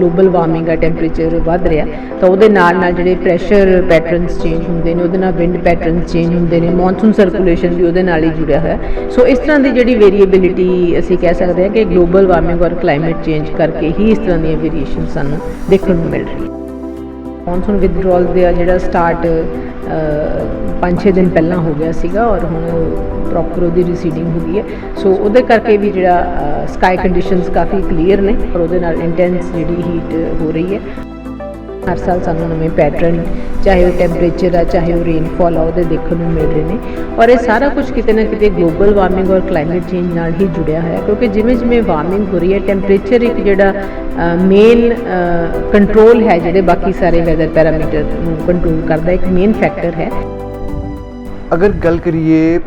Global warming ਆ temperature ਵੱਧ ਰਿਹਾ, ਤਾਂ ਉਹਦੇ ਨਾਲ ਨਾਲ ਜਿਹੜੇ ਪ੍ਰੈਸ਼ਰ ਪੈਟਰਨਸ ਚੇਂਜ ਹੁੰਦੇ ਨੇ, ਉਹਦੇ ਨਾਲ ਵਿੰਡ ਪੈਟਰਨਸ ਚੇਂਜ ਹੁੰਦੇ ਨੇ ਮੌਨਸੂਨ ਸਰਕੂਲੇਸ਼ਨ ਵੀ ਉਹਦੇ ਨਾਲ ਹੀ ਜੁੜਿਆ ਹੋਇਆ। ਸੋ ਇਸ ਤਰ੍ਹਾਂ ਦੀ ਜਿਹੜੀ ਵੇਰੀਏਬਿਲਿਟੀ ਅਸੀਂ ਕਹਿ ਸਕਦੇ ਹਾਂ ਕਿ ਗਲੋਬਲ ਵਾਰਮਿੰਗ ਔਰ ਕਲਾਈਮੇਟ ਚੇਂਜ ਕਰਕੇ ਹੀ ਇਸ ਤਰ੍ਹਾਂ ਦੀਆਂ ਵੇਰੀਏਸ਼ਨ ਸਾਨੂੰ ਦੇਖਣ ਨੂੰ ਮਿਲ ਰਹੀ ਹੈ ਮੌਨਸੂਨ ਵਿਦਡਰਾਲ ਦਾ ਜਿਹੜਾ ਸਟਾਰਟ 5-6 ਦਿਨ ਪਹਿਲਾਂ ਹੋ ਗਿਆ ਸੀਗਾ ਔਰ ਹੁਣ ਪ੍ਰੋਪਰ ਉਹਦੀ ਰੀਸੀਡਿੰਗ ਹੋ ਗਈ ਹੈ। ਸੋ ਉਹਦੇ ਕਰਕੇ ਵੀ ਜਿਹੜਾ ਸਕਾਈ ਕੰਡੀਸ਼ਨਸ ਕਾਫੀ ਕਲੀਅਰ ਨੇ ਔਰ ਉਹਦੇ ਨਾਲ ਇੰਟੈਂਸ ਜਿਹੜੀ ਹੀਟ ਹੋ ਰਹੀ ਹੈ। ਹਰ ਸਾਲ ਸਾਨੂੰ ਨਵੇਂ ਪੈਟਰਨ ਚਾਹੇ ਉਹ ਟੈਂਪਰੇਚਰ ਆ, ਚਾਹੇ ਉਹ ਰੇਨਫਾਲ ਆ, ਉਹਦੇ ਦੇਖਣ ਨੂੰ ਮਿਲ ਰਹੇ ਨੇ। ਔਰ ਇਹ ਸਾਰਾ ਕੁਝ ਕਿਤੇ ਨਾ ਕਿਤੇ ਗਲੋਬਲ ਵਾਰਮਿੰਗ ਔਰ ਕਲਾਈਮੇਟ ਚੇਂਜ ਨਾਲ ਹੀ ਜੁੜਿਆ ਹੋਇਆ, ਕਿਉਂਕਿ ਜਿਵੇਂ ਜਿਵੇਂ ਵਾਰਮਿੰਗ ਹੋ ਰਹੀ ਹੈ ਟੈਂਪਰੇਚਰ ਇੱਕ ਜਿਹੜਾ ਮੇਨ ਕੰਟਰੋਲ ਹੈ ਜਿਹੜੇ ਬਾਕੀ ਸਾਰੇ ਵੈਦਰ ਪੈਰਾਮੀਟਰ ਨੂੰ ਕੰਟਰੋਲ ਕਰਦਾ, ਇੱਕ ਮੇਨ ਫੈਕਟਰ ਹੈ। ਅਗਰ ਗੱਲ ਕਰੀਏ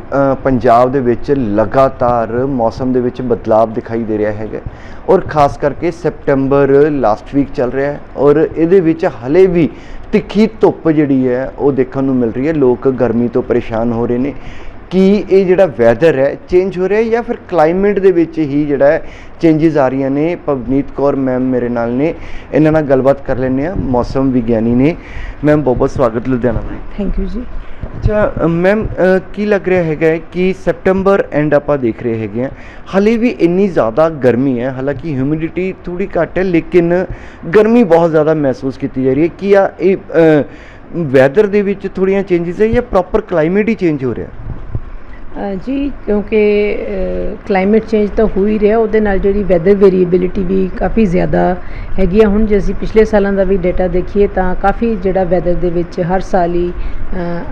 ਪੰਜਾਬ ਦੇ ਵਿੱਚ ਲਗਾਤਾਰ ਮੌਸਮ ਦੇ ਵਿੱਚ ਬਦਲਾਅ ਦਿਖਾਈ ਦੇ ਰਿਹਾ ਹੈਗਾ ਔਰ ਖਾਸ ਕਰਕੇ ਸੈਪਟੈਂਬਰ ਲਾਸਟ ਵੀਕ ਚੱਲ ਰਿਹਾ ਹੈ ਔਰ ਇਹਦੇ ਵਿੱਚ ਹਲੇ ਵੀ ਤਿੱਖੀ ਧੁੱਪ ਜਿਹੜੀ ਹੈ, ਉਹ ਦੇਖਣ ਨੂੰ ਮਿਲ ਰਹੀ ਹੈ। ਲੋਕ ਗਰਮੀ ਤੋਂ ਪਰੇਸ਼ਾਨ ਹੋ ਰਹੇ ਨੇ। ਕਿ ਇਹ ਜਿਹੜਾ ਵੈਦਰ ਹੈ ਚੇਂਜ ਹੋ ਰਿਹਾ ਹੈ ਜਾਂ ਫਿਰ ਕਲਾਈਮੇਟ ਦੇ ਵਿੱਚ ਹੀ ਜਿਹੜਾ ਹੈ ਆ ਰਹੀਆਂ ਨੇ? ਪਵਨੀਤ ਕੌਰ ਮੈਮ ਮੇਰੇ ਨਾਲ ਨੇ। ਇਹਨਾਂ ਨਾਲ ਗੱਲਬਾਤ ਕਰ ਲੈਂਦੇ ਆ ਮੌਸਮ ਵਿਗਿਆਨੀ ਨੇ। ਮੈਮ ਬਹੁਤ ਬਹੁਤ ਸਵਾਗਤ ਲੁਧਿਆਣਾ ਦਾ ਥੈਂਕ ਯੂ ਜੀ। ਅੱਛਾ ਮੈਮ ਕੀ ਲੱਗ ਰਿਹਾ ਹੈਗਾ ਹੈ ਕਿ ਸੈਪਟੈਂਬਰ ਐਂਡ ਆਪਾਂ ਦੇਖ ਰਹੇ ਹੈਗੇ ਆ ਹਾਲੇ ਵੀ ਇੰਨੀ ਜ਼ਿਆਦਾ ਗਰਮੀ ਹੈ, ਹਾਲਾਂਕਿ ਹਿਊਮਿਡਿਟੀ ਥੋੜੀ ਘੱਟ ਹੈ, ਲੇਕਿਨ ਗਰਮੀ ਬਹੁਤ ਜ਼ਿਆਦਾ ਮਹਿਸੂਸ ਕੀਤੀ ਜਾ ਰਹੀ ਹੈ। ਕੀ ਆ, ਇਹ ਵੈਦਰ ਦੇ ਵਿੱਚ ਥੋੜੀਆਂ ਚੇਂਜਸ ਹੈ ਜਾਂ ਪ੍ਰੋਪਰ ਕਲਾਈਮੇਟ ਹੀ ਚੇਂਜ ਹੋ ਰਿਹਾ? ਜੀ, ਕਿਉਂਕਿ ਕਲਾਈਮੇਟ ਚੇਂਜ ਤਾਂ ਹੋ ਹੀ ਰਿਹਾ, ਉਹਦੇ ਨਾਲ ਜਿਹੜੀ ਵੈਦਰ ਵੇਰੀਏਬਿਲਿਟੀ ਵੀ ਕਾਫੀ ਜ਼ਿਆਦਾ ਹੈਗੀ ਆ। ਹੁਣ ਜੇ ਅਸੀਂ ਪਿਛਲੇ ਸਾਲਾਂ ਦਾ ਵੀ ਡਾਟਾ ਦੇਖੀਏ ਤਾਂ ਕਾਫੀ ਜਿਹੜਾ ਵੈਦਰ ਦੇ ਵਿੱਚ ਹਰ ਸਾਲ ਹੀ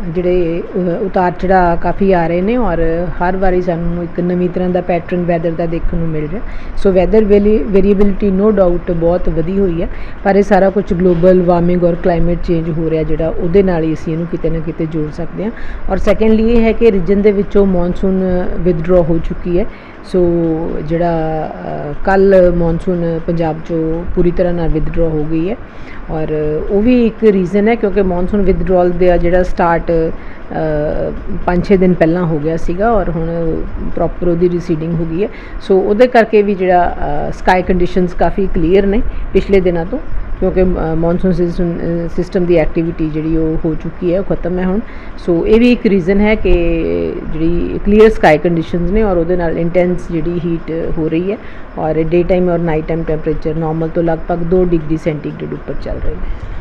ਜਿਹੜੇ ਉਤਾਰ ਚੜਾਅ ਕਾਫੀ ਆ ਰਹੇ ਨੇ ਔਰ ਹਰ ਵਾਰੀ ਸਾਨੂੰ ਇੱਕ ਨਵੀਂ ਤਰ੍ਹਾਂ ਦਾ ਪੈਟਰਨ ਵੈਦਰ ਦਾ ਦੇਖਣ ਨੂੰ ਮਿਲ ਰਿਹਾ। ਸੋ ਵੈਦਰ ਵੇਰੀਏਬਿਲਿਟੀ ਨੋ ਡਾਊਟ ਬਹੁਤ ਵਧੀ ਹੋਈ ਹੈ ਪਰ ਇਹ ਸਾਰਾ ਕੁਝ ਗਲੋਬਲ ਵਾਰਮਿੰਗ ਔਰ ਕਲਾਈਮੇਟ ਚੇਂਜ ਹੋ ਰਿਹਾ ਜਿਹੜਾ, ਉਹਦੇ ਨਾਲ ਹੀ ਅਸੀਂ ਇਹਨੂੰ ਕਿਤੇ ਨਾ ਕਿਤੇ ਜੋੜ ਸਕਦੇ ਹਾਂ। ਔਰ ਸੈਕੰਡਲੀ ਇਹ ਹੈ ਕਿ ਰੀਜਨ ਦੇ ਵਿੱਚੋਂ ਮੌਨਸੂਨ ਵਿਦਡਰਾ uh, ਹੋ ਚੁੱਕੀ ਹੈ। ਸੋ ਜਿਹੜਾ ਕੱਲ ਮੌਨਸੂਨ ਪੰਜਾਬ ਚੋਂ ਪੂਰੀ ਤਰ੍ਹਾਂ ਨਾਲ ਵਿਦਡਰਾ ਹੋ ਗਈ ਹੈ। ਔਰ ਉਹ ਵੀ ਇੱਕ ਰੀਜ਼ਨ ਹੈ ਕਿਉਂਕਿ ਮੌਨਸੂਨ ਵਿਦਡਰਾਲ ਦਾ ਜਿਹੜਾ ਸਟਾਰਟ 5-6 ਦਿਨ ਪਹਿਲਾਂ ਹੋ ਗਿਆ ਸੀਗਾ ਔਰ ਹੁਣ ਪ੍ਰੋਪਰ ਉਹਦੀ ਰੀਸੀਡਿੰਗ ਹੋ ਗਈ ਹੈ। ਸੋ ਉਹਦੇ ਕਰਕੇ ਵੀ ਜਿਹੜਾ ਸਕਾਈ ਕੰਡੀਸ਼ਨਸ ਕਾਫੀ ਕਲੀਅਰ ਨੇ ਪਿਛਲੇ ਦਿਨਾਂ ਤੋਂ। ਕਿਉਂਕਿ ਮੌਨਸੂਨ ਸਿਸਟਮ ਦੀ ਐਕਟੀਵਿਟੀ ਜਿਹੜੀ ਉਹ ਹੋ ਚੁੱਕੀ ਹੈ, ਉਹ ਖਤਮ ਹੈ ਹੁਣ। ਸੋ ਇਹ ਵੀ ਇੱਕ ਰੀਜ਼ਨ ਹੈ ਕਿ ਜਿਹੜੀ ਕਲੀਅਰ ਸਕਾਈ ਕੰਡੀਸ਼ਨਸ ਨੇ ਔਰ ਉਹਦੇ ਨਾਲ ਇੰਟੈਂਸ ਜਿਹੜੀ ਹੀਟ ਹੋ ਰਹੀ ਹੈ ਔਰ ਡੇ ਟਾਈਮ ਔਰ ਨਾਈਟ ਟਾਈਮ ਟੈਂਪਰੇਚਰ ਨਾਰਮਲ ਤੋਂ ਲਗਭਗ 2 ਡਿਗਰੀ ਸੈਂਟੀਗ੍ਰੇਡ ਉੱਪਰ ਚੱਲ ਰਹੇ ਨੇ।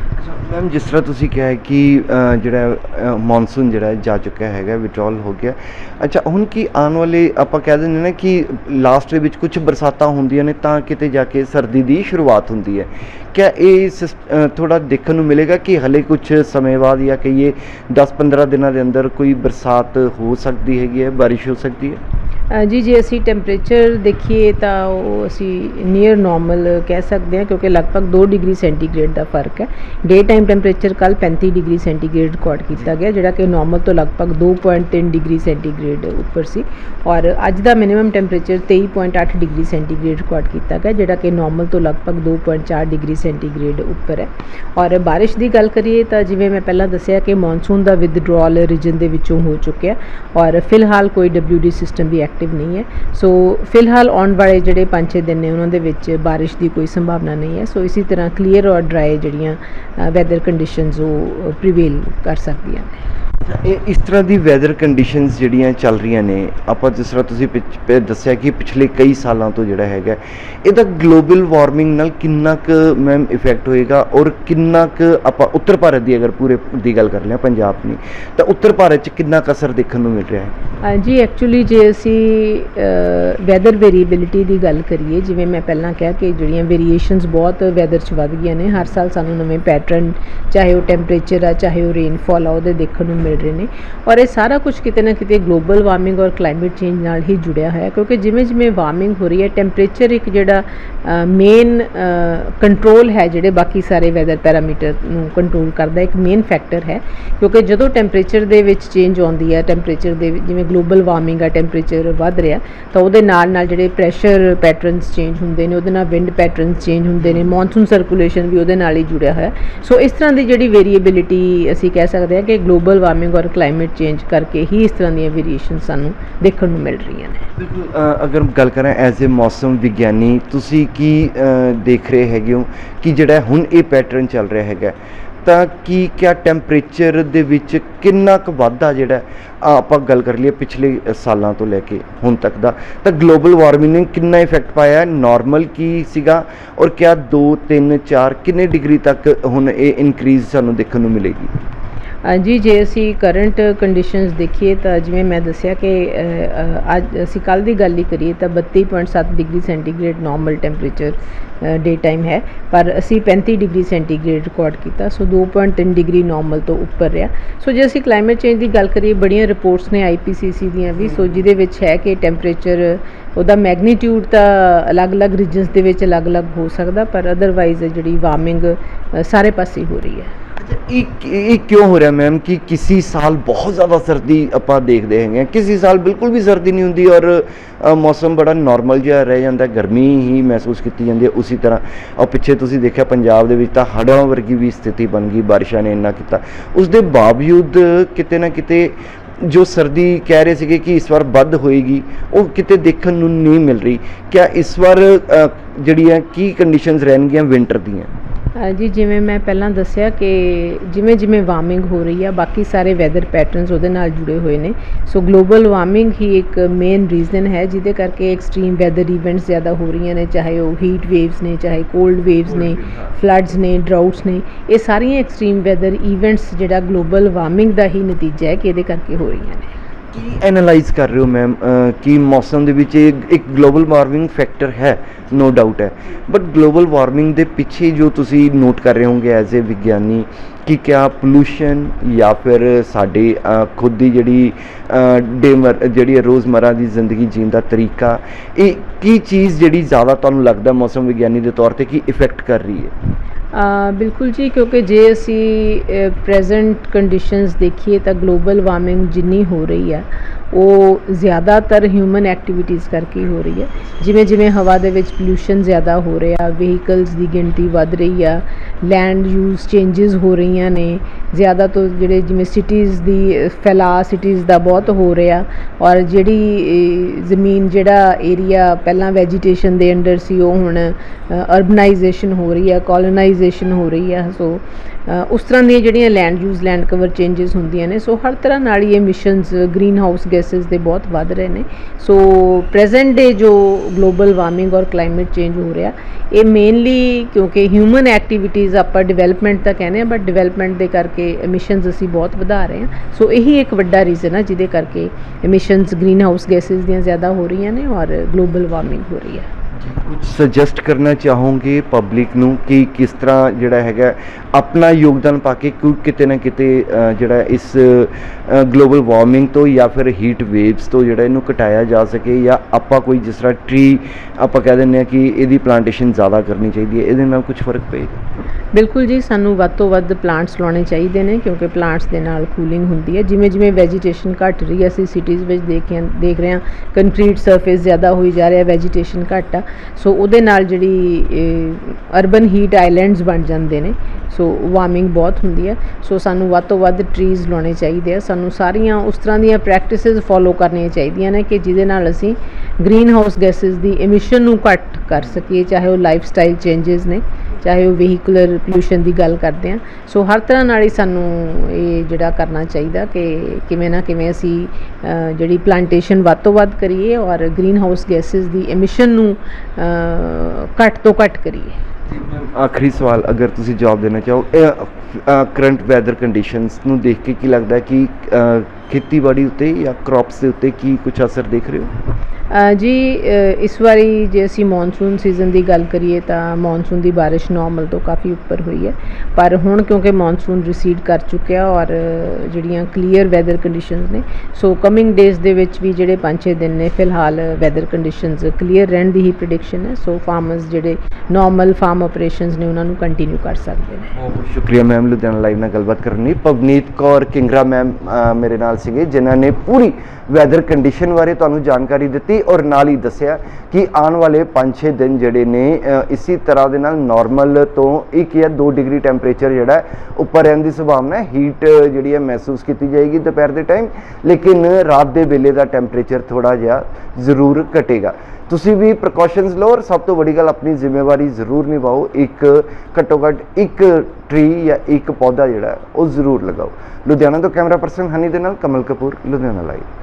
ਮੈਮ ਜਿਸ ਤਰ੍ਹਾਂ ਤੁਸੀਂ ਕਿਹਾ ਹੈ ਕਿ ਅ, ਜਿਹੜਾ ਮੌਨਸੂਨ ਜਿਹੜਾ ਹੈ ਜਾ ਚੁੱਕਾ ਹੈਗਾ ਵਿਟਰੋਲ ਹੋ ਗਿਆ। ਅੱਛਾ ਹੁਣ ਕੀ ਆਉਣ ਵਾਲੇ ਆਪਾਂ ਕਹਿ ਦਿੰਦੇ ਨੇ ਕਿ ਲਾਸਟ ਦੇ ਵਿੱਚ ਕੁਝ ਬਰਸਾਤਾਂ ਹੁੰਦੀਆਂ ਨੇ ਤਾਂ ਕਿਤੇ ਜਾ ਕੇ ਸਰਦੀ ਦੀ ਸ਼ੁਰੂਆਤ ਹੁੰਦੀ ਹੈ। ਕਿਆ ਇਹ ਸਿਸ ਥੋੜਾ ਦੇਖਣ ਨੂੰ ਮਿਲੇਗਾ ਕਿ ਹਲੇ ਕੁਝ ਸਮੇਂ ਬਾਅਦ ਜਾਂ ਕਹੀਏ 10-15 ਦਿਨਾਂ ਦੇ ਅੰਦਰ ਕੋਈ ਬਰਸਾਤ ਹੋ ਸਕਦੀ ਹੈਗੀ ਹੈ ਬਾਰਿਸ਼ ਹੋ ਸਕਦੀ ਹੈ? ਜੀ, ਜੇ ਅਸੀਂ ਟੈਂਪਰੇਚਰ ਦੇਖੀਏ ਤਾਂ ਉਹ ਅਸੀਂ ਨੀਅਰ ਨਾਰਮਲ ਕਹਿ ਸਕਦੇ ਹਾਂ, ਕਿਉਂਕਿ ਲਗਭਗ 2 ਡਿਗਰੀ ਸੈਂਟੀਗ੍ਰੇਡ ਦਾ ਫ਼ਰਕ ਹੈ। ਡੇ ਟਾਈਮ ਟੈਂਪਰੇਚਰ ਕੱਲ 35 ਡਿਗਰੀ ਸੈਂਟੀਗ੍ਰੇਡ ਰਿਕਾਰਡ ਕੀਤਾ ਗਿਆ, ਜਿਹੜਾ ਕਿ ਨਾਰਮਲ ਤੋਂ ਲਗਭਗ 2.3 ਡਿਗਰੀ ਸੈਂਟੀਗ੍ਰੇਡ ਉੱਪਰ ਸੀ। ਔਰ ਅੱਜ ਦਾ minimum temperature 23.8 degree centigrade record ਕੀਤਾ ਗਿਆ, ਜਿਹੜਾ ਕਿ ਨਾਰਮਲ ਤੋਂ ਲਗਭਗ 2.4 ਡਿਗਰੀ ਸੈਂਟੀਗ੍ਰੇਡ ਉੱਪਰ ਹੈ। ਔਰ ਬਾਰਿਸ਼ ਦੀ ਗੱਲ ਕਰੀਏ ਤਾਂ ਜਿਵੇਂ ਮੈਂ ਪਹਿਲਾਂ ਦੱਸਿਆ ਕਿ ਮੌਨਸੂਨ ਦਾ ਵਿਦਡਰਾਲ ਰੀਜਨ ਦੇ ਵਿੱਚੋਂ ਹੋ ਚੁੱਕਿਆ ਔਰ ਫਿਲਹਾਲ ਕੋਈ WD ਸਿਸਟਮ ਵੀ ਐਕਟ ਐਕਟਿਵ ਨਹੀਂ ਹੈ। ਸੋ ਫਿਲਹਾਲ ਆਉਣ ਵਾਲੇ ਜਿਹੜੇ 5-6 ਦਿਨ ਨੇ, ਉਹਨਾਂ ਦੇ ਵਿੱਚ ਬਾਰਿਸ਼ ਦੀ ਕੋਈ ਸੰਭਾਵਨਾ ਨਹੀਂ ਹੈ। ਸੋ ਇਸੇ ਤਰ੍ਹਾਂ ਕਲੀਅਰ ਔਰ ਡਰਾਈ ਜਿਹੜੀਆਂ ਵੈਦਰ ਕੰਡੀਸ਼ਨਸ ਉਹ ਪ੍ਰੀਵੇਲ ਕਰ ਸਕਦੀਆਂ ਇਹ ਇਸ ਤਰ੍ਹਾਂ ਦੀ ਵੈਦਰ ਕੰਡੀਸ਼ਨਸ ਜਿਹੜੀਆਂ ਚੱਲ ਰਹੀਆਂ ਨੇ, ਆਪਾਂ ਜਿਸ ਤਰ੍ਹਾਂ ਤੁਸੀਂ ਪਿਛ- ਪਹਿ ਦੱਸਿਆ ਕਿ ਪਿਛਲੇ ਕਈ ਸਾਲਾਂ ਤੋਂ ਜਿਹੜਾ ਹੈਗਾ, ਇਹਦਾ ਗਲੋਬਲ ਵਾਰਮਿੰਗ ਨਾਲ ਕਿੰਨਾ ਕੁ ਮੈਮ ਇਫੈਕਟ ਹੋਏਗਾ? ਔਰ ਕਿੰਨਾ ਕੁ ਆਪਾਂ ਉੱਤਰ ਭਾਰਤ ਦੀ ਅਗਰ ਪੂਰੇ, ਦੀ ਗੱਲ ਕਰ ਲਿਆ, ਪੰਜਾਬ ਦੀ, ਤਾਂ ਉੱਤਰ ਭਾਰਤ 'ਚ ਕਿੰਨਾ ਕੁ ਅਸਰ ਦੇਖਣ ਨੂੰ ਮਿਲ ਰਿਹਾ ਹੈ? ਜੀ ਐਕਚੁਅਲੀ ਜੇ ਅਸੀਂ ਵੈਦਰ ਵੇਰੀਏਬਿਲਿਟੀ ਦੀ ਗੱਲ ਕਰੀਏ, ਜਿਵੇਂ ਮੈਂ ਪਹਿਲਾਂ ਕਿਹਾ ਕਿ ਜਿਹੜੀਆਂ ਵੇਰੀਏਸ਼ਨਸ ਬਹੁਤ ਵੈਦਰ 'ਚ ਵੱਧ ਗਈਆਂ ਨੇ, ਹਰ ਸਾਲ ਸਾਨੂੰ ਨਵੇਂ ਪੈਟਰਨ ਚਾਹੇ ਉਹ ਟੈਂਪਰੇਚਰ ਆ, ਚਾਹੇ ਉਹ ਰੇਨਫਾਲ ਆ, ਉਹਦੇ ਦੇਖਣ ਨੂੰ ਮਿਲ ਰਹੇ ਨੇ। ਔਰ ਇਹ ਸਾਰਾ ਕੁਝ ਕਿਤੇ ਨਾ ਕਿਤੇ ਗਲੋਬਲ ਵਾਰਮਿੰਗ ਔਰ ਕਲਾਈਮੇਟ ਚੇਂਜ ਨਾਲ ਹੀ ਜੁੜਿਆ ਹੋਇਆ ਕਿਉਂਕਿ ਜਿਵੇਂ ਜਿਵੇਂ ਵਾਰਮਿੰਗ ਹੋ ਰਹੀ ਹੈ ਟੈਂਪਰੇਚਰ ਇੱਕ ਜਿਹੜਾ ਮੇਨ ਕੰਟਰੋਲ ਹੈ ਜਿਹੜੇ ਬਾਕੀ ਸਾਰੇ ਵੈਦਰ ਪੈਰਾਮੀਟਰ ਨੂੰ ਕੰਟਰੋਲ ਕਰਦਾ, ਇੱਕ ਮੇਨ ਫੈਕਟਰ ਹੈ। ਕਿਉਂਕਿ ਜਦੋਂ ਟੈਂਪਰੇਚਰ ਦੇ ਵਿੱਚ ਚੇਂਜ ਆਉਂਦੀ ਹੈ ਟੈਂਪਰੇਚਰ ਦੇ ਜਿਵੇਂ ਗਲੋਬਲ ਵਾਰਮਿੰਗ ਆ ਟੈਂਪਰੇਚਰ ਵੱਧ ਰਿਹਾ, ਤਾਂ ਉਹਦੇ ਨਾਲ ਨਾਲ ਜਿਹੜੇ ਪ੍ਰੈਸ਼ਰ ਪੈਟਰਨਸ ਚੇਂਜ ਹੁੰਦੇ ਨੇ, ਉਹਦੇ ਨਾਲ ਵਿੰਡ ਪੈਟਰਨਸ ਚੇਂਜ ਹੁੰਦੇ ਨੇ ਮੌਨਸੂਨ ਸਰਕੂਲੇਸ਼ਨ ਵੀ ਉਹਦੇ ਨਾਲ ਹੀ ਜੁੜਿਆ ਹੋਇਆ। ਸੋ ਇਸ ਤਰ੍ਹਾਂ ਦੀ ਜਿਹੜੀ ਵੇਰੀਏਬਿਲਿਟੀ ਅਸੀਂ ਕਹਿ ਸਕਦੇ ਹਾਂ ਕਿ ਗਲੋਬਲ ਵਾਰਮਿੰਗ ਔਰ ਕਲਾਈਮੇਟ ਚੇਂਜ ਕਰਕੇ ਹੀ ਇਸ ਤਰ੍ਹਾਂ ਦੀਆਂ ਵੇਰੀਏਸ਼ਨ ਸਾਨੂੰ ਦੇਖਣ ਨੂੰ ਮਿਲ ਰਹੀਆਂ ਨੇ। ਬਿਲਕੁਲ ਅਗਰ ਗੱਲ ਕਰਾਂ ਐਜ਼ ਅ ਮੌਸਮ ਵਿਗਿਆਨੀ, ਤੁਸੀਂ ਕੀ ਦੇਖ ਰਹੇ ਹੈਗੇ ਹੋ ਕਿ ਜਿਹੜਾ ਹੁਣ ਇਹ ਪੈਟਰਨ ਚੱਲ ਰਿਹਾ ਹੈਗਾ ਤਾਂ ਕੀ ਕਿਆ ਟੈਂਪਰੇਚਰ ਦੇ ਵਿੱਚ ਕਿੰਨਾ ਕੁ ਵਾਧਾ ਜਿਹੜਾ ਆਪਾਂ ਗੱਲ ਕਰ ਲਈਏ ਪਿਛਲੇ ਸਾਲਾਂ ਤੋਂ ਲੈ ਕੇ ਹੁਣ ਤੱਕ ਦਾ? ਤਾਂ ਗਲੋਬਲ ਵਾਰਮਿੰਗ ਨੇ ਕਿੰਨਾ ਇਫੈਕਟ ਪਾਇਆ? ਨਾਰਮਲ ਕੀ ਸੀਗਾ? ਔਰ ਕਿਆ 2 3 4 ਕਿੰਨੇ ਡਿਗਰੀ ਤੱਕ ਹੁਣ ਇਹ ਇਨਕਰੀਜ਼ ਸਾਨੂੰ ਦੇਖਣ ਨੂੰ ਮਿਲੇਗੀ? ਜੀ ਜੇ ਅਸੀਂ ਕਰੰਟ ਕੰਡੀਸ਼ਨਸ ਦੇਖੀਏ ਤਾਂ ਜਿਵੇਂ ਮੈਂ ਦੱਸਿਆ ਕਿ ਅੱਜ ਅਸੀਂ ਕੱਲ ਦੀ ਗੱਲ ਹੀ ਕਰੀਏ ਤਾਂ 32.7 degree centigrade normal temperature day time ਹੈ। ਪਰ ਅਸੀਂ 35 ਡਿਗਰੀ ਸੈਂਟੀਗ੍ਰੇਡ ਰਿਕਾਰਡ ਕੀਤਾ, ਸੋ 2.3 ਡਿਗਰੀ ਨਾਰਮਲ ਤੋਂ ਉੱਪਰ ਰਿਹਾ। ਸੋ ਜੇ ਅਸੀਂ ਕਲਾਈਮੇਟ ਚੇਂਜ ਦੀ ਗੱਲ ਕਰੀਏ, ਬੜੀਆਂ ਰਿਪੋਰਟਸ ਨੇ ਆਈਪੀਸੀਸੀ ਦੀਆਂ ਵੀ, ਸੋ ਜਿਹਦੇ ਵਿੱਚ ਹੈ ਕਿ ਟੈਂਪਰੇਚਰ ਉਹਦਾ ਮੈਗਨੀਟਿਊਡ ਤਾਂ ਅਲੱਗ-ਅਲੱਗ ਰੀਜਨਸ ਦੇ ਵਿੱਚ ਅਲੱਗ-ਅਲੱਗ ਹੋ ਸਕਦਾ, ਪਰ ਅਦਰਵਾਈਜ਼ ਜਿਹੜੀ ਵਾਰਮਿੰਗ ਸਾਰੇ ਪਾਸੇ ਹੋ ਰਹੀ ਹੈ। ਇਹ ਇਹ ਕਿਉਂ ਹੋ ਰਿਹਾ ਮੈਮ ਕਿ ਕਿਸੇ ਸਾਲ ਬਹੁਤ ਜ਼ਿਆਦਾ ਸਰਦੀ ਆਪਾਂ ਦੇਖਦੇ ਹੈਗੇ ਹਾਂ? ਕਿਸੇ ਸਾਲ ਬਿਲਕੁਲ ਵੀ ਸਰਦੀ ਨਹੀਂ ਹੁੰਦੀ ਔਰ ਮੌਸਮ ਬੜਾ ਨਾਰਮਲ ਜਿਹਾ ਰਹਿ ਜਾਂਦਾ, ਗਰਮੀ ਹੀ ਮਹਿਸੂਸ ਕੀਤੀ ਜਾਂਦੀ ਹੈ ਉਸੇ ਤਰ੍ਹਾਂ। ਔਰ ਪਿੱਛੇ ਤੁਸੀਂ ਦੇਖਿਆ ਪੰਜਾਬ ਦੇ ਵਿੱਚ ਤਾਂ ਹੜ੍ਹਾਂ ਵਰਗੀ ਵੀ ਸਥਿਤੀ ਬਣ ਗਈ, ਬਾਰਿਸ਼ਾਂ ਨੇ ਇੰਨਾ ਕੀਤਾ। ਉਸ ਦੇ ਬਾਵਜੂਦ ਕਿਤੇ ਨਾ ਕਿਤੇ ਜੋ ਸਰਦੀ ਕਹਿ ਰਹੇ ਸੀਗੇ ਕਿ ਇਸ ਵਾਰ ਵੱਧ ਹੋਏਗੀ, ਉਹ ਕਿਤੇ ਦੇਖਣ ਨੂੰ ਨਹੀਂ ਮਿਲ ਰਹੀ। ਕਿਆ ਇਸ ਵਾਰ ਜਿਹੜੀਆਂ ਕੀ ਕੰਡੀਸ਼ਨਸ ਰਹਿਣਗੀਆਂ ਵਿੰਟਰ ਦੀਆਂ? ਜੀ ਜਿਵੇਂ ਮੈਂ ਪਹਿਲਾਂ ਦੱਸਿਆ ਕਿ ਜਿਵੇਂ ਜਿਵੇਂ ਵਾਰਮਿੰਗ ਹੋ ਰਹੀ ਆ ਬਾਕੀ ਸਾਰੇ ਵੈਦਰ ਪੈਟਰਨਸ ਉਹਦੇ ਨਾਲ ਜੁੜੇ ਹੋਏ ਨੇ। ਸੋ ਗਲੋਬਲ ਵਾਰਮਿੰਗ ਹੀ ਇੱਕ ਮੇਨ ਰੀਜ਼ਨ ਹੈ ਜਿਹਦੇ ਕਰਕੇ ਐਕਸਟ੍ਰੀਮ ਵੈਦਰ ਇਵੈਂਟਸ ਜ਼ਿਆਦਾ ਹੋ ਰਹੀਆਂ ਨੇ ਚਾਹੇ ਉਹ ਹੀਟ ਵੇਵਸ ਨੇ ਚਾਹੇ ਕੋਲਡ ਵੇਵਸ ਨੇ ਫਲੱਡਸ ਨੇ ਡਰਾਊਟਸ ਨੇ ਇਹ ਸਾਰੀਆਂ ਐਕਸਟ੍ਰੀਮ ਵੈਦਰ ਇਵੈਂਟਸ ਜਿਹੜਾ ਗਲੋਬਲ ਵਾਰਮਿੰਗ ਦਾ ਹੀ ਨਤੀਜਾ ਹੈ ਕਿ ਇਹਦੇ ਕਰਕੇ ਹੋ ਰਹੀਆਂ ਨੇ। ਕੀ ਐਨਾਲਾਈਜ਼ ਕਰ ਰਹੇ ਹੋ ਮੈਮ ਕਿ ਮੌਸਮ ਦੇ ਵਿੱਚ ਇਹ ਇੱਕ ਗਲੋਬਲ ਵਾਰਮਿੰਗ ਫੈਕਟਰ ਹੈ? ਨੋ ਡਾਊਟ ਹੈ। ਬਟ ਗਲੋਬਲ ਵਾਰਮਿੰਗ ਦੇ ਪਿੱਛੇ ਜੋ ਤੁਸੀਂ ਨੋਟ ਕਰ ਰਹੇ ਹੋਗੇ ਐਜ਼ ਅ ਵਿਗਿਆਨੀ, ਕਿ ਕਿਆ ਪੋਲੂਸ਼ਨ ਜਾਂ ਫਿਰ ਸਾਡੇ ਖੁਦ ਦੀ ਜਿਹੜੀ ਡੇਮਰ ਜਿਹੜੀ ਹੈ ਰੋਜ਼ਮਰਾ ਦੀ ਜ਼ਿੰਦਗੀ ਜੀਣ ਦਾ ਤਰੀਕਾ, ਇਹ ਕੀ ਚੀਜ਼ ਜਿਹੜੀ ਜ਼ਿਆਦਾ ਤੁਹਾਨੂੰ ਲੱਗਦਾ ਮੌਸਮ ਵਿਗਿਆਨੀ ਦੇ ਤੌਰ ਤੇ ਕੀ ਇਫੈਕਟ ਕਰ ਰਹੀ ਹੈ? ਬਿਲਕੁਲ ਜੀ, ਕਿਉਂਕਿ ਜੇ ਅਸੀਂ ਪ੍ਰੈਜ਼ੈਂਟ ਕੰਡੀਸ਼ਨਸ ਦੇਖੀਏ ਤਾਂ ਗਲੋਬਲ ਵਾਰਮਿੰਗ ਜਿੰਨੀ ਹੋ ਰਹੀ ਹੈ। ਉਹ ਜ਼ਿਆਦਾਤਰ ਹਿਊਮਨ ਐਕਟੀਵਿਟੀਜ਼ ਕਰਕੇ ਹੋ ਰਹੀ ਹੈ। ਜਿਵੇਂ ਜਿਵੇਂ ਹਵਾ ਦੇ ਵਿੱਚ ਪੋਲੂਸ਼ਨ ਜ਼ਿਆਦਾ ਹੋ ਰਿਹਾ ਵਹੀਕਲਸ ਦੀ ਗਿਣਤੀ ਵੱਧ ਰਹੀ ਆ ਲੈਂਡ ਯੂਜ਼ ਚੇਂਜਸ ਹੋ ਰਹੀਆਂ ਨੇ ਜ਼ਿਆਦਾ ਤੋਂ ਜਿਹੜੇ ਜਿਵੇਂ ਸਿਟੀਜ਼ ਦੀ ਅ, ਫੈਲਾਅ ਸਿਟੀਜ਼ ਦਾ ਬਹੁਤ ਹੋ ਰਿਹਾ ਔਰ ਜਿਹੜੀ ਜ਼ਮੀਨ ਜਿਹੜਾ ਏਰੀਆ ਪਹਿਲਾਂ ਵੈਜੀਟੇਸ਼ਨ ਦੇ ਅੰਡਰ ਸੀ ਉਹ ਹੁਣ ਅਰਬਨਾਈਜੇਸ਼ਨ ਹੋ ਰਹੀ ਆ ਕੋਲੋਨਾਈਜੇਸ਼ਨ ਹੋ ਰਹੀ ਹੈ ਸੋ ਉਸ ਤਰ੍ਹਾਂ ਦੀਆਂ ਜਿਹੜੀਆਂ land use land cover changes ਹੁੰਦੀਆਂ ਨੇ ਸੋ ਹਰ ਤਰ੍ਹਾਂ ਨਾਲ ਹੀ ਐਮਿਸ਼ਨਸ ਗ੍ਰੀਨ ਹਾਊਸ ਗੈਸਸ ਦੇ ਬਹੁਤ ਵੱਧ ਰਹੇ ਨੇ। ਸੋ ਪ੍ਰੈਜ਼ੈਂਟ ਡੇ ਜੋ ਗਲੋਬਲ ਵਾਰਮਿੰਗ ਔਰ ਕਲਾਈਮੇਟ ਚੇਂਜ ਹੋ ਰਿਹਾ, ਇਹ ਮੇਨਲੀ ਕਿਉਂਕਿ ਹਿਊਮਨ ਐਕਟੀਵਿਟੀਜ਼ ਆਪਾਂ ਡਿਵੈਲਪਮੈਂਟ ਤਾਂ ਕਹਿੰਦੇ ਆ ਬਟ ਡਿਵੈਲਪਮੈਂਟ ਦੇ ਕਰਕੇ ਐਮਿਸ਼ਨਸ ਅਸੀਂ ਬਹੁਤ ਵਧਾ ਰਹੇ ਹਾਂ। ਸੋ ਇਹੀ ਇੱਕ ਵੱਡਾ ਰੀਜ਼ਨ ਆ ਜਿਹਦੇ ਕਰਕੇ ਐਮਿਸ਼ਨਸ ਗ੍ਰੀਨ ਹਾਊਸ ਗੈਸਸ ਦੀਆਂ ਜ਼ਿਆਦਾ ਹੋ ਰਹੀਆਂ ਨੇ ਔਰ ਗਲੋਬਲ ਵਾਰਮਿੰਗ ਹੋ ਰਹੀ ਹੈ। ਕੁਝ ਸੁਜੈਸਟ ਕਰਨਾ ਚਾਹੋਗੇ ਪਬਲਿਕ ਨੂੰ ਕਿ ਕਿਸ ਤਰ੍ਹਾਂ ਜਿਹੜਾ ਹੈਗਾ ਆਪਣਾ ਯੋਗਦਾਨ ਪਾ ਕੇ ਕੋਈ ਕਿਤੇ ਨਾ ਕਿਤੇ ਜਿਹੜਾ ਇਸ ਗਲੋਬਲ ਵਾਰਮਿੰਗ ਤੋਂ ਜਾਂ ਫਿਰ ਹੀਟ ਵੇਵਸ ਤੋਂ ਜਿਹੜਾ ਇਹਨੂੰ ਘਟਾਇਆ ਜਾ ਸਕੇ ਜਾਂ ਆਪਾਂ ਕੋਈ ਜਿਸ ਤਰ੍ਹਾਂ ਟਰੀ ਆਪਾਂ ਕਹਿ ਦਿੰਦੇ ਆ ਕਿ ਇਹਦੀ ਪਲਾਂਟੇਸ਼ਨ ਜ਼ਿਆਦਾ ਕਰਨੀ ਚਾਹੀਦੀ ਹੈ ਇਹਦੇ ਨਾਲ ਕੁਝ ਫ਼ਰਕ ਪਏਗਾ? ਬਿਲਕੁਲ ਜੀ ਸਾਨੂੰ ਵੱਧ ਤੋਂ ਵੱਧ ਪਲਾਂਟਸ ਲਾਉਣੇ ਚਾਹੀਦੇ ਨੇ ਕਿਉਂਕਿ ਪਲਾਂਟਸ ਦੇ ਨਾਲ ਕੂਲਿੰਗ ਹੁੰਦੀ ਹੈ। ਜਿਵੇਂ ਜਿਵੇਂ ਵੈਜੀਟੇਸ਼ਨ ਘਟ ਰਹੀ ਹੈ ਅਸੀਂ ਸਿਟੀਜ਼ ਵਿੱਚ ਦੇਖ ਰਹੇ ਦੇਖ ਰਹੇ ਹਾਂ ਕੰਕਰੀਟ ਸਰਫੇਸ ਜ਼ਿਆਦਾ ਹੋਈ ਜਾ ਰਿਹਾ ਵੈਜੀਟੇਸ਼ਨ ਘੱਟ ਆ। ਸੋ ਉਹਦੇ ਨਾਲ ਜਿਹੜੀ ਅਰਬਨ ਹੀਟ ਆਈਲੈਂਡਸ ਬਣ ਜਾਂਦੇ ਨੇ ਸੋ ਵਾਰਮਿੰਗ ਬਹੁਤ ਹੁੰਦੀ ਹੈ। ਸੋ ਸਾਨੂੰ ਵੱਧ ਤੋਂ ਵੱਧ ਟਰੀਜ਼ ਲਾਉਣੇ ਚਾਹੀਦੇ ਆ। ਸਾਨੂੰ ਸਾਰੀਆਂ ਉਸ ਤਰ੍ਹਾਂ ਦੀਆਂ ਪ੍ਰੈਕਟਿਸਿਸ ਫੋਲੋ ਕਰਨੀਆਂ ਚਾਹੀਦੀਆਂ ਨੇ ਕਿ ਜਿਹਦੇ ਨਾਲ ਅਸੀਂ ਗ੍ਰੀਨ ਹਾਊਸ ਗੈਸਸ ਦੀ ਐਮਿਸ਼ਨ ਨੂੰ ਘੱਟ ਕਰ ਸਕੀਏ, ਚਾਹੇ ਉਹ ਲਾਈਫ ਸਟਾਈਲ ਚੇਂਜਸ ਨੇ, ਚਾਹੇ ਉਹ ਵਹੀਕੂਲਰ ਪੋਲੂਸ਼ਨ ਦੀ ਗੱਲ ਕਰਦੇ ਆ ਸੋ ਹਰ ਤਰ੍ਹਾਂ ਨਾਲ ਹੀ ਸਾਨੂੰ ਇਹ ਜਿਹੜਾ ਕਰਨਾ ਚਾਹੀਦਾ ਕਿ ਕਿਵੇਂ ਨਾ ਕਿਵੇਂ ਅਸੀਂ ਜਿਹੜੀ ਪਲਾਂਟੇਸ਼ਨ ਵੱਧ ਤੋਂ ਵੱਧ ਕਰੀਏ ਔਰ ਗ੍ਰੀਨ ਹਾਊਸ ਗੈਸਸ ਦੀ ਐਮਿਸ਼ਨ ਨੂੰ ਘੱਟ ਤੋਂ ਘੱਟ ਕਰੀਏ। ਆਖਰੀ ਸਵਾਲ ਅਗਰ ਤੁਸੀਂ ਜਵਾਬ ਦੇਣਾ ਚਾਹੋ ਇਹ ਕਰੰਟ ਵੈਦਰ ਕੰਡੀਸ਼ਨਸ ਨੂੰ ਦੇਖ ਕੇ ਕੀ ਲੱਗਦਾ ਕਿ ਖੇਤੀਬਾੜੀ ਉੱਤੇ ਜਾਂ ਕ੍ਰੌਪਸ ਦੇ ਉੱਤੇ ਕੀ ਕੁਝ ਅਸਰ ਦੇਖ ਰਹੇ ਹੋ? ਜੀ ਇਸ ਵਾਰੀ ਜੇ ਅਸੀਂ ਮੌਨਸੂਨ ਸੀਜ਼ਨ ਦੀ ਗੱਲ ਕਰੀਏ ਤਾਂ ਮੌਨਸੂਨ ਦੀ ਬਾਰਿਸ਼ ਨਾਰਮਲ ਤੋਂ ਕਾਫੀ ਉੱਪਰ ਹੋਈ ਹੈ। ਪਰ ਹੁਣ ਕਿਉਂਕਿ ਮੌਨਸੂਨ ਰਿਸੀਡ ਕਰ ਚੁੱਕਿਆ ਔਰ ਜਿਹੜੀਆਂ ਕਲੀਅਰ ਵੈਦਰ ਕੰਡੀਸ਼ਨਸ ਨੇ ਸੋ ਕਮਿੰਗ ਡੇਜ਼ ਦੇ ਵਿੱਚ ਵੀ ਜਿਹੜੇ 5-6 ਦਿਨ ਨੇ ਫਿਲਹਾਲ ਵੈਦਰ ਕੰਡੀਸ਼ਨਸ ਕਲੀਅਰ ਰਹਿਣ ਦੀ ਹੀ ਪ੍ਰੈਡਿਕਸ਼ਨ ਹੈ। ਸੋ ਫਾਰਮਰਸ ਜਿਹੜੇ ਨਾਰਮਲ ਫਾਰਮ ਆਪਰੇਸ਼ਨਸ ਨੇ ਉਹਨਾਂ ਨੂੰ ਕੰਟੀਨਿਊ ਕਰ ਸਕਦੇ ਨੇ। ਬਹੁਤ ਬਹੁਤ ਸ਼ੁਕਰੀਆ ਮੈਮ ਲੁਧਿਆਣਾ ਲਾਈਵ ਨਾਲ ਗੱਲਬਾਤ ਕਰਨ ਲਈ। ਪਵਨੀਤ ਕੌਰ ਕਿੰਗਰਾ ਮੈਮ ਮੇਰੇ ਨਾਲ ਸੀਗੇ ਜਿਨ੍ਹਾਂ ਨੇ ਪੂਰੀ ਵੈਦਰ ਕੰਡੀਸ਼ਨ ਬਾਰੇ ਤੁਹਾਨੂੰ ਜਾਣਕਾਰੀ ਦਿੱਤੀ ਔਰ ਨਾਲ ਹੀ ਦੱਸਿਆ ਕਿ ਆਉਣ ਵਾਲੇ 5-6 ਦਿਨ ਜਿਹੜੇ ਨੇ ਅ, ਇਸੇ ਤਰ੍ਹਾਂ ਦੇ ਨਾਲ ਨਾਰਮਲ ਤੋਂ 1 ਜਾਂ 2 ਡਿਗਰੀ ਟੈਂਪਰੇਚਰ ਜਿਹੜਾ ਉੱਪਰ ਰਹਿਣ ਦੀ ਸੰਭਾਵਨਾ ਹੈ। ਹੀਟ ਜਿਹੜੀ ਹੈ ਮਹਿਸੂਸ ਕੀਤੀ ਜਾਏਗੀ ਦੁਪਹਿਰ ਦੇ ਟਾਈਮ ਲੇਕਿਨ ਰਾਤ ਦੇ ਵੇਲੇ ਦਾ ਟੈਂਪਰੇਚਰ ਥੋੜਾ ਜਿਹਾ ਜ਼ਰੂਰ ਘਟੇਗਾ। ਤੁਸੀਂ ਵੀ ਪ੍ਰੀਕਾਸ਼ਨਸ ਲਓ ਔਰ ਸਭ ਤੋਂ ਵੱਡੀ ਗੱਲ ਆਪਣੀ ਜ਼ਿੰਮੇਵਾਰੀ ਜ਼ਰੂਰ ਨਿਭਾਓ। ਇੱਕ ਘੱਟੋ ਘੱਟ ਇੱਕ ਟਰੀ ਜਾਂ ਇੱਕ ਪੌਦਾ ਜਿਹੜਾ ਉਹ ਜ਼ਰੂਰ ਲਗਾਓ। ਲੁਧਿਆਣਾ ਤੋਂ ਕੈਮਰਾ ਪਰਸਨ ਹਨੀ ਦੇ ਨਾਲ ਕਮਲ ਕਪੂਰ, ਲੁਧਿਆਣਾ ਲਾਈਵ